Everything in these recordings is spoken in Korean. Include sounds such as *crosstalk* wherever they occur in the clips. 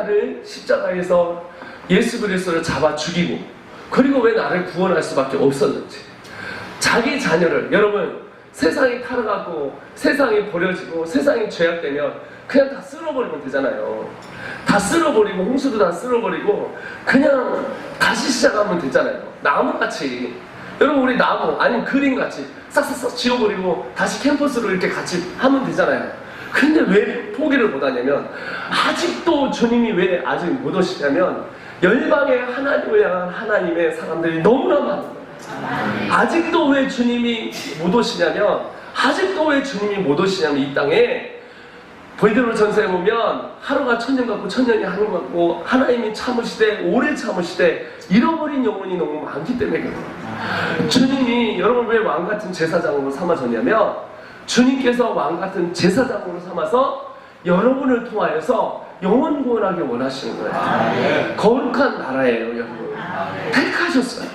나를 십자가에서 예수 그리스도를 잡아 죽이고 그리고 왜 나를 구원할 수밖에 없었는지 자기 자녀를 여러분 세상이 타락하고 세상이 버려지고 세상이 죄악되면 그냥 다 쓸어버리면 되잖아요. 다 쓸어버리고 홍수도 다 쓸어버리고 그냥 다시 시작하면 되잖아요. 나무같이 여러분 우리 나무 아니면 그림같이 싹싹싹 지워버리고 다시 캠퍼스로 이렇게 같이 하면 되잖아요. 근데 왜 포기를 못하냐면 아직도 주님이 왜 아직 못 오시냐면 열방의 하나님을 향한 하나님의 사람들이 너무나 많은 거예요. 아직도 왜 주님이 못 오시냐면 아직도 왜 주님이 못 오시냐면 이 땅에 베드로 전서에 보면 하루가 천년 같고 천년이 하루 같고 하나님이 참으시되 오래 참으시되 잃어버린 영혼이 너무 많기 때문에 그래요. 주님이 여러분 왜 왕 같은 제사장으로 삼아졌냐면 주님께서 왕 같은 제사장으로 삼아서 여러분을 통하여서 영원 구원하기 원하시는 거예요. 거룩한 나라예요, 여러분. 택하셨어요.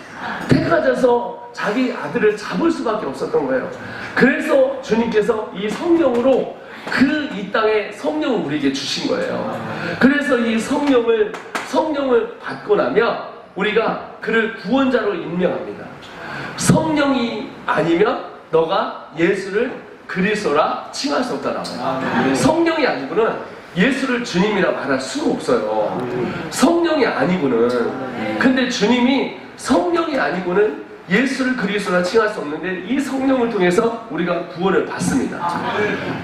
택하셔서 자기 아들을 잡을 수밖에 없었던 거예요. 그래서 주님께서 이 성령으로 그 이 땅에 성령을 우리에게 주신 거예요. 그래서 이 성령을 성령을 받고 나면 우리가 그를 구원자로 임명합니다. 성령이 아니면 너가 예수를 그리스도라 칭할 수 없다라고요. 성령이 아니고는 예수를 주님이라 말할 수가 없어요. 성령이 아니고는 근데 주님이 성령이 아니고는 예수를 그리스도라 칭할 수 없는데 이 성령을 통해서 우리가 구원을 받습니다.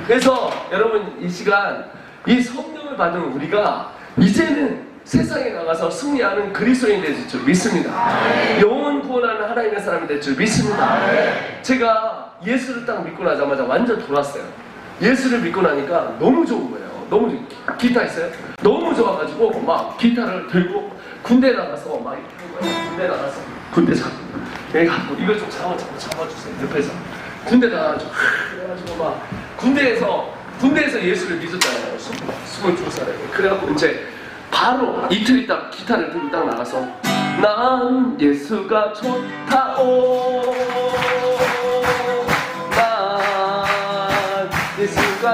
그래서 여러분 이 시간 이 성령을 받은 우리가 이제는 세상에 나가서 승리하는 그리스도인이 될줄 믿습니다. 영원 구원하는 하나님의 사람이 될 줄 믿습니다. 제가 예수를 딱 믿고 나자마자 완전 돌았어요. 예수를 믿고 나니까 너무 좋은 거예요. 너무 좋- 기타 있어요? 너무 좋아가지고 막 기타를 들고 군대 나가서 막. 군대 나가서 군대 잡고 여기 갖고 이거 좀 잡아 잡아 잡아주세요. 옆에서 군대 나가가지고 그래가지고 막 군대에서 군대에서 예수를 믿었잖아요. 스물두 살에 그래갖고 이제 바로 이틀 있다 기타를 들고 딱 나가서 난 예수가 좋다오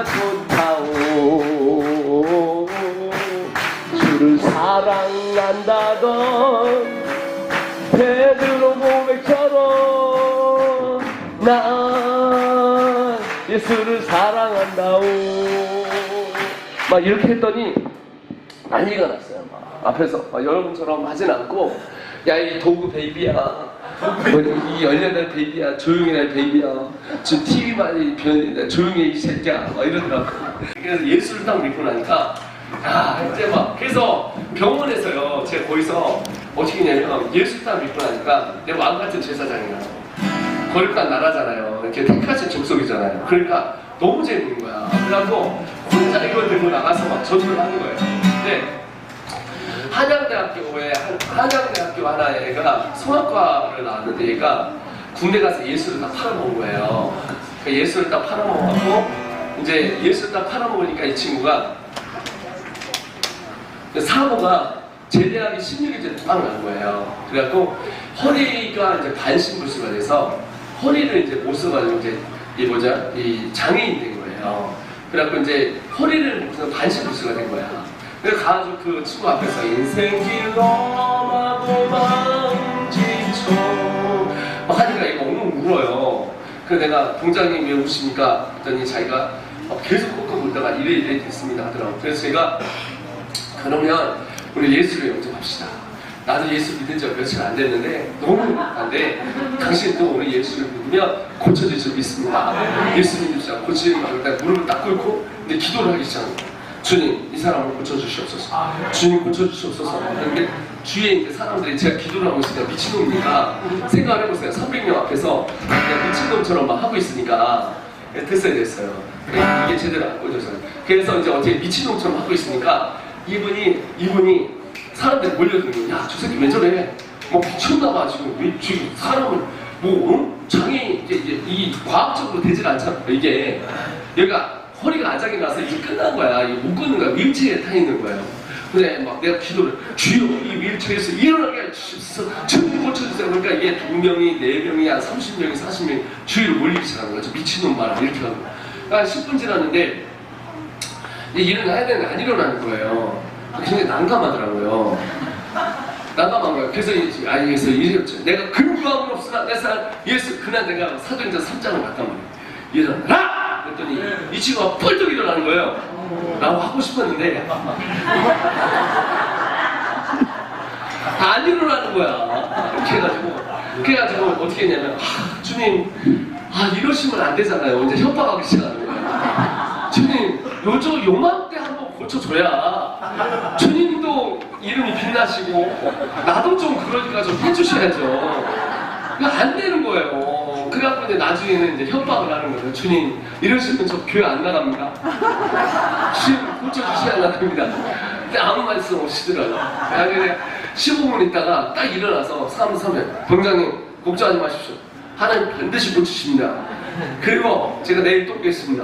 좋다오 주를 사랑한다던 베드로 고백처럼 난 예수를 사랑한다오. 막 이렇게 했더니 난리가 났어요. 막 앞에서 막 여러분처럼 하진 않고 야 이 도구 베이비야. 뭐, 이 열려날 베이비야 조용히 날 베이비야 지금 TV만 변했는데 조용히 해, 이 새끼야 막 이러더라고 그래서 예수를 딱 믿고 나니까 야 이제 막 그래서 병원에서요 제가 거기서 어떻게 했냐면 예수 딱 믿고 나니까 내 왕 같은 제사장이야 거룩한 나라잖아요. 이렇게 택하신 족속이잖아요. 그러니까 너무 재밌는 거야. 그래갖고 혼자 이걸 들고 나가서 막 전도를 하는 거예요. 근데 한양대학교에 한- 한양대학교 하나 애가 성악과를 나왔는데 얘가 군대 가서 예수를 다 팔아먹은 거예요. 그 예수를 다 팔아먹었고 이제 예수를 다 팔아먹으니까 이 친구가 그 사모가 제대하기 16일째 도망간 거예요. 그래갖고 허리가 이제 반신불수가 돼서 허리를 이제 못 써가지고 이제 이 뭐냐 이 장애인 된 거예요. 그래갖고 이제 허리를 무슨 반신불수가 된 거야. 그래서 가가지고 그 친구 앞에서 인생 길로마도 망지쳐 막 하니까 얘가 엉엉 울어요. 그래서 내가 동장님 왜 우십니까? 했더니 자기가 어, 계속 꼭 울다가 이래 이래 됐습니다 하더라고. 그래서 제가 그러면 우리 예수를 영접합시다. 나도 예수 믿은 지 며칠 안 됐는데 너무 안돼. 당신도 오늘 예수를 믿으면 고쳐질 줄 믿습니다. 예수 믿으시자 고치는 거 일단 무릎을 딱 꿇고 근데 기도를 하기 거예요. 주님 이 사람을 고쳐주시옵소서. 주님 고쳐주시옵소서. 근데 주위에 이제 사람들이 제가 기도를 하고 있으니까 미친놈이니까 생각을 해보세요. 300명 앞에서 그냥 미친놈처럼 막 하고 있으니까 됐어야 됐어요. 이게 제대로 안 꽂혀서요. 그래서 이제 어떻게 미친놈처럼 하고 있으니까 이분이 이분이 사람들이 몰려드는 거예요. 야, 저 새끼 왜 저래? 뭐 미쳤나봐 지금 왜 지금 사람을 뭐 응? 장애인 이제, 이제 이 과학적으로 되질 않잖아. 이게 얘가 허리가 아작이 나서 이게 끝난 거야. 이게 못 걷는 거야. 윌체어에 타 있는 거예요. 근데 막 내가 기도를 주여 이 윌체어에서 일어나게 해주셔서 전부 고쳐주세요. 그러니까 이게 두 명이 네 명이 한 30명이 40명이 주위로 몰리기 시작하는 거죠. 미친놈 말을 이렇게 하고. 그러니까 10분 지났는데 이제 일어나야 되는데 안 일어나는 거예요. 굉장히 난감하더라고요. 난감한 거예요. 그래서 이- 아니 그래서 이랬죠. 내가 근구함은 없으나 내 사랑 예수 그날 내가 사도행전 3장을 갔단 말이에요. 일어나라! 그랬더니 이 친구가 펄떡 일어나는 거예요. 라고 하고 싶었는데 *laughs* 안 일어나는 거야. 이렇게 해가지고 그래가지고 어떻게 했냐면 아, 주님 아 이러시면 안 되잖아요. 이제 협박하기 시작하는 거예요. 주님 요저 요맘때 한번 고쳐줘야 주님도 이름이 빛나시고 나도 좀 그러니까 좀 해주셔야죠. 이거 안 되는 거예요. 이제 나중에는 이제 협박을 하는 거예요. 주님 이러시면 저 교회 안 나갑니다. 주님 고쳐주셔야 나갑니다. 근데 아무 말씀 없이더라고요. 그래 15분 있다가 딱 일어나서 사람 서면 병장님 걱정하지 마십시오. 하나님 반드시 고치십니다. 그리고 제가 내일 또 뵙겠습니다.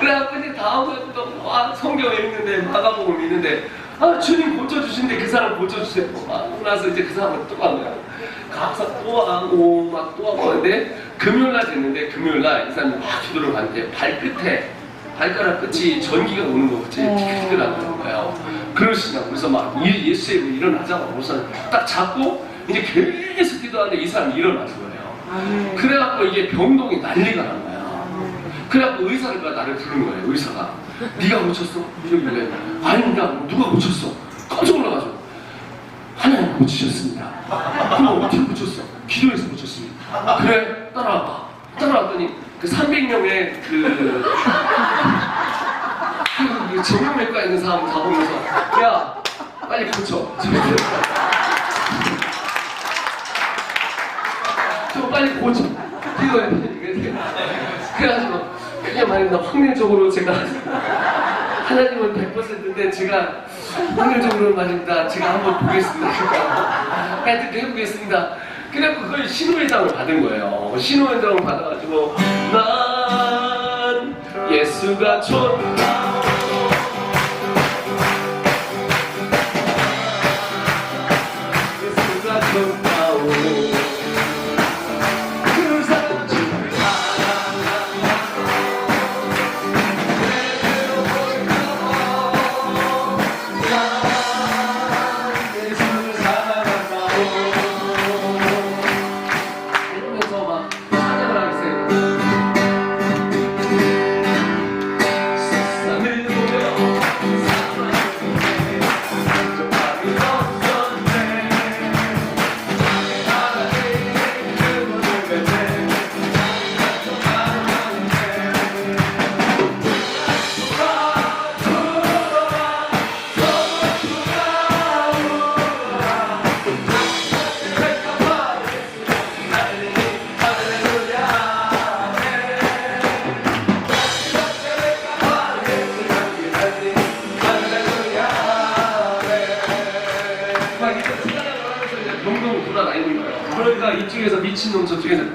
그래갖고 다음부터 막 성경에 있는데 마가복음 있는데 아 주님 고쳐주신데 그 사람 고쳐주세요. 하고 나서 이제 그 사람을 또한 거야. 가서 또 하고 막 또 하고 하는데 금요일날 됐는데 금요일날 이 사람이 막 기도를 받는데 발끝에 발가락 끝이 전기가 오는 거 같이 피크피크라는 거예요. 그러시냐고 그래서 막 예- 예수의 이름으로 일어나자고 우선 딱 잡고 이제 계속 기도하는데 이 사람이 일어나는 거예요. 그래갖고 이게 병동이 난리가 난 거야. 그래갖고 의사가 나를 부른 거예요. 의사가 네가 고쳤어? 왜? 아닙니다. 누가 고쳤어? 깜짝 놀라가지고 하나님 고치셨습니다. 그럼 어떻게 고쳤어? 기도해서 고쳤습니다. 그래 따라와봐. 따라왔더니 그 300명의 그, 그, 그 정형외과 있는 사람 다 보면서 야 빨리 고쳐. 좀 빨리 고쳐. 기도해. 그래가지고 그게 말입니다. 확률적으로 제가 하나님은 100%인데 제가 확률적으로 말입니다. 제가 한번 보겠습니다. 하여튼 해보겠습니다. 그래갖고 그걸 신호회장을 받은 거예요. 신호회장을 받아가지고 난 예수가 좋다.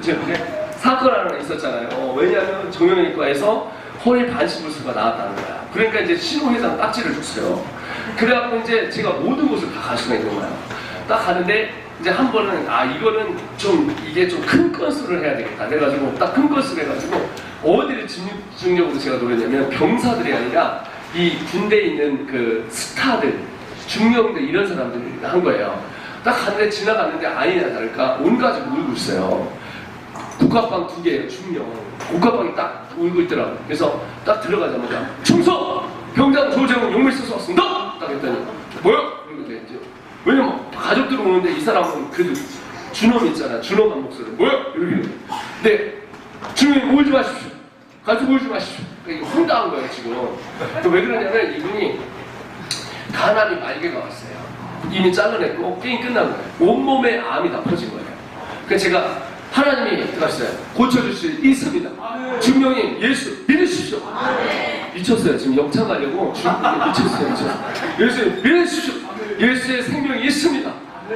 저렇게 사건 하나 있었잖아요. 어, 왜냐하면 정형외과에서 허리 반신불수가 나왔다는 거야. 그러니까 이제 신호회장 딱지를 줬어요. 그래갖고 이제 제가 모든 곳을 다 갈 수가 있는 거예요. 딱 가는데 이제 한 번은 아 이거는 좀 이게 좀 큰 건수를 해야 되겠다. 그래가지고 딱 큰 건수를 해가지고 어디를 집중적으로 제가 노렸냐면 병사들이 아니라 이 군대에 있는 그 스타들 중령들 이런 사람들이 한 거예요. 딱 갔는데 지나갔는데 아니나 다를까 온 가족 울고 있어요. 국화방 두 개예요, 중령. 국화방이 딱 울고 있더라고. 그래서 딱 들어가자마자 충성! 병장 용물 써서 왔습니다! 딱 했더니 뭐야? 그러고 이제 왜냐면 가족들 오는데 이 사람은 그래도 준엄 있잖아. 준엄한 목소리. 뭐야? 이렇게. 네. 주님 울지 마십시오. 가족 울지 마십시오. 그러니까 이게 황당한 거예요, 지금. 또 왜 그러냐면 이분이 간암이 말개가 왔어요. 이미 잘라냈고 게임 끝난 거예요. 온몸에 암이 다 퍼진 거예요. 그래서 제가 하나님이 들어갔어요. 고쳐줄 수 있습니다. 증명인 예수 믿으십시오. 미쳤어요. 지금 영창 가려고 미쳤어요. 미쳤어요. 예수 믿으십시오. 예수의 생명이 있습니다.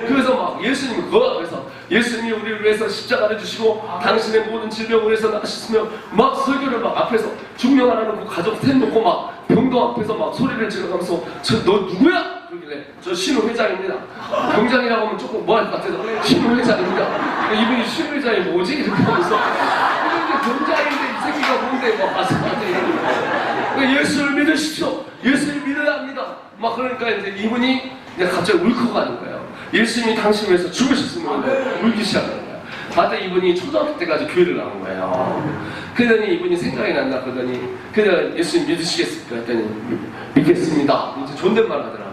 그래서 막 예수님 그거 그래서 예수님이 우리를 위해서 십자가를 주시고 당신의 모든 질병을 위해서 나셨으며 막 설교를 막 앞에서 중명하라는 그 가족 셋 놓고 막 병동 앞에서 막 소리를 지르면서 저 너 누구야? 그러길래 저 신우 회장입니다. 병장이라고 하면 조금 뭐할 것 같아서 신우 회장입니다. 이분이 신우 회장이 뭐지? 이렇게 하면서 이게 병장인데 이 새끼가 홍대에 막 거예요. 그러니까 예수를 믿으십시오. 예수를 믿어야 합니다. 막 그러니까 이제 이분이 이제 갑자기 울컥하는 거예요. 예수님이 당신을 위해서 죽으셨으면 울기 시작하는 거예요. 봤더니 이분이 초등학교 때까지 교회를 나온 거예요. 그러더니 이분이 생각이 났나 그러더니 그냥 예수님 믿으시겠습니까? 했더니 믿겠습니다. 이제 존댓말 하더라고요.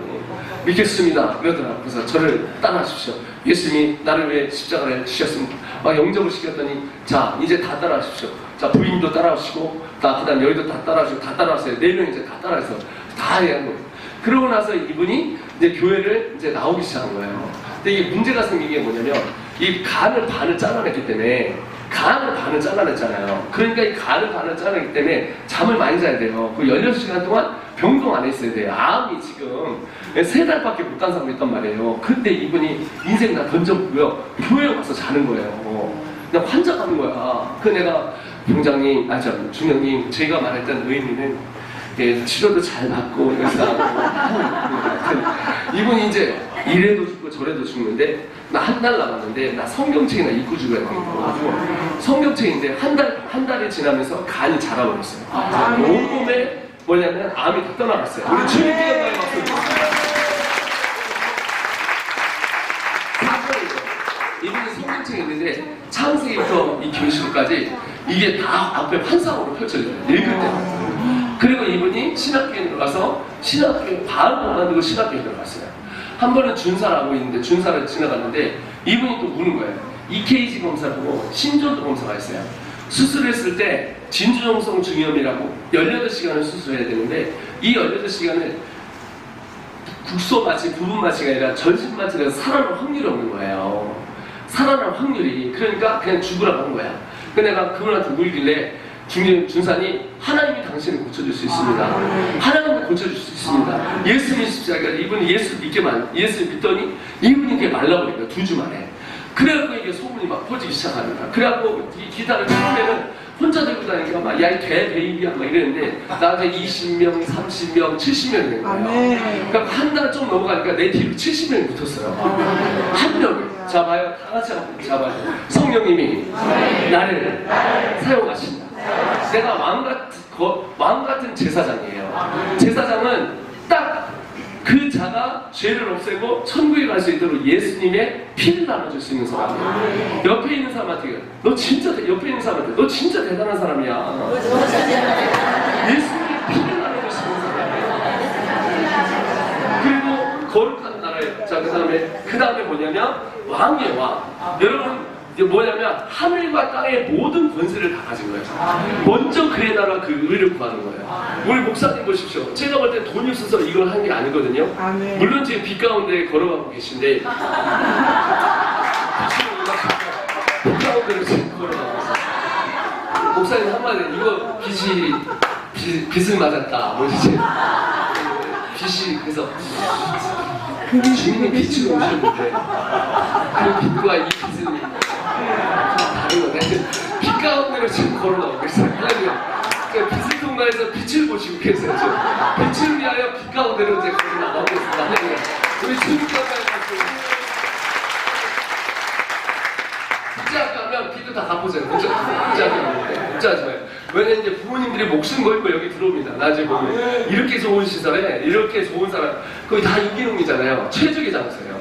믿겠습니다. 그러더라고요. 그래서 저를 따라하십시오. 예수님이 나를 위해 십자가를 지셨습니다. 막 영접을 시켰더니 자 이제 다 따라하십시오. 자 부인도 따라하시고 다 그다음 여기도 다 따라하시고 다 따라하세요. 네명 이제 다 따라해서 다 해야 거예요. 그러고 나서 이분이 이제 교회를 이제 나오기 시작한 거예요. 근데 이게 문제가 생긴 게 뭐냐면 이 간을 반을 잘라냈기 때문에 간을 반을 잘라냈잖아요. 그러니까 이 간을 반을 잘라냈기 때문에 잠을 많이 자야 돼요. 그 16시간 동안 병동 안에 있어야 돼요. 암이 지금 세 달밖에 못간 있단 말이에요. 그때 이분이 인생 다 던졌고요. 교회 가서 자는 거예요. 그냥 환자 가는 거야. 그 내가 병장님, 아, 저, 중령님, 제가 말했던 의미는 예, 치료도 잘 받고 의사하고 이분이 이제 이래도 죽고 저래도 죽는데 나 한 달 남았는데 나 성경책이나 읽고 죽어야 되겠고 성경책인데 한 달 한 달이 지나면서 간이 자라버렸어요. 온몸에 뭐냐면 암이 다 떠나갔어요. 우리 주님께 영광의 박수. 이분이 성경책에 있는데 창세기부터 이 교실까지 이게 다 앞에 환상으로 펼쳐져요. 읽을 때. 그리고 이분이 신학교에 들어가서 신학교 바로 그만두고 신학교에 들어갔어요. 한 번은 준사라고 있는데 준사를 지나갔는데 이분이 또 우는 거예요. EKG 검사 보고 심전도 검사가 있어요. 수술했을 때 진주정성 중이염이라고 18시간을 수술해야 되는데 이 18시간을 국소 마취, 부분 마취가 아니라 전신 마취가 살아날 확률이 없는 거예요. 살아날 확률이. 그러니까 그냥 죽으라고 한 거야. 그 내가 그분한테 물길래 중년 준산이 하나님이 당신을 고쳐줄 수 있습니다. 하나님이 고쳐줄 수 있습니다. 예수 믿습시다. 그러니까 이분이 예수 믿게 만, 예수 믿더니 이분이 이게 말라버린 거야. 두 주 만에. 그래갖고 이게 소문이 막 퍼지기 시작하는 거야. 그래갖고 이 기타를 처음에는 혼자 들고 다니니까 막, 야, 이 개베이비야, 막 이랬는데, 나한테 20명, 30명, 70명이 된 거예요. 그러니까 한 달 좀 넘어가니까 내 뒤로 70명이 붙었어요. 한 명이. 잡아요. 다 같이 한번 잡아요. 성령님이 나를 사용하신다. 내가 왕 같은, 거- 왕 같은 제사장이에요. 제사장은 딱 그 자가 죄를 없애고 천국에 갈 수 있도록 예수님의 피를 나눠줄 수 있는 사람이에요. 옆에 있는 사람한테 너 진짜 대- 옆에 있는 사람한테 너 진짜 대단한 사람이야. 예수님의 피를 나눠줄 수 있는 사람이에요. 그리고 거룩한 나라에 자 그 다음에 그 다음에 뭐냐면 왕이에요 왕. 여러분 이게 뭐냐면 하늘과 땅의 모든 권세를 다 가진 거예요. 먼저 그의 나라 그 의를 구하는 거예요. 우리 목사님 보십시오. 제가 볼 때 돈이 없어서 이걸 한 게 아니거든요. 아멘. 물론 지금 빛 가운데 걸어가고 계신데 빛 가운데로 지금 걸어가고 있어요. 목사님 한마디 이거 빛이 빛, 빛을 맞았다. 뭐지? 빛이 그래서 주님이 빛을 오셨는데 그 빛과 이 거네. 빛 가운데로 지금 걸어가고 있어요. 하나님. 그 빛을 통과해서 빛을 보시고 계세요. 지금. 빛을 위하여 빛 가운데로 이제 걸어나가고 있습니다. 하나님. 우리 주님 가까이 가서 국제학교 하면 비도 다 갚으세요. 국제학교 하면 국제하지 마요. 왜냐면 이제 부모님들이 목숨 걸고 여기 들어옵니다. 나중에 보면 이렇게 좋은 시설에 이렇게 좋은 사람 거의 다 유기농이잖아요. 최적의 장소예요.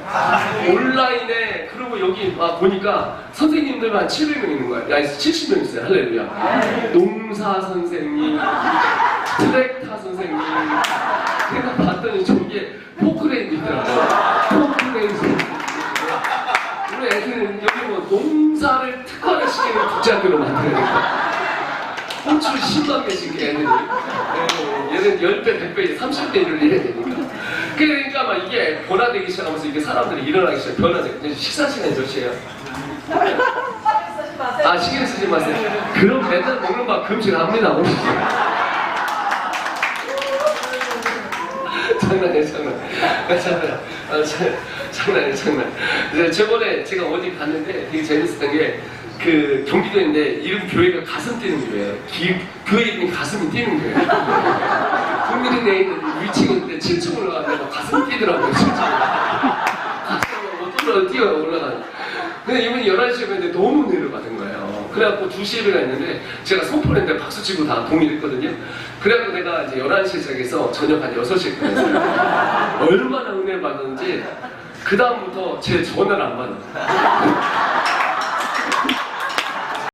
온라인에 그리고 여기 막 보니까 선생님들만 700명 있는 거야. 야 70명 있어요. 할렐루야. 농사 선생님, 트랙타 선생님. 내가 봤더니 저기에 포크레인도 있더라고요. 포크레인 선생님. 우리 애들은 여기 뭐 농사를 특화를 시키는 국제학교로 만들어야겠다. 호출 10만 개씩 애들이. 예, 얘는 10배, 100배, 30배 일을 해야 되니까. 그러니까 막 이게 변화되기 시작하면서 이게 사람들이 일어나기 시작, 변화돼. 이제 식사 시간 몇 시에요? 아, 시계를 쓰지 마세요. 그럼 맨날 먹는 밥 금식합니다. 오늘. *laughs* 장난이에요, 장난. 아, 장난. 아, 장, 장난이에요, 장난. 이제 저번에 제가 어디 갔는데 되게 재밌었던 게, 그 경기도 인데 이름 교회가 가슴 뛰는. 기- 교회 이름이 가슴이 뛰는 교회예요. 국민이 내 있는 위층인데 7층 올라가면 막 가슴 뛰더라고요, 7층. 가슴이 뭐 뛰어, 뛰어 올라가는. 근데 이분이 11시에 오는데 너무 내려가는 거예요. 그래갖고 2시 예배가 있는데 제가 선포했는데 박수 치고 다 동의했거든요. 그래갖고 내가 이제 11시에 시작해서 저녁 한 6시에 끝냈어요. 얼마나 은혜 받았는지 그 다음부터 제 전화를 안 받아.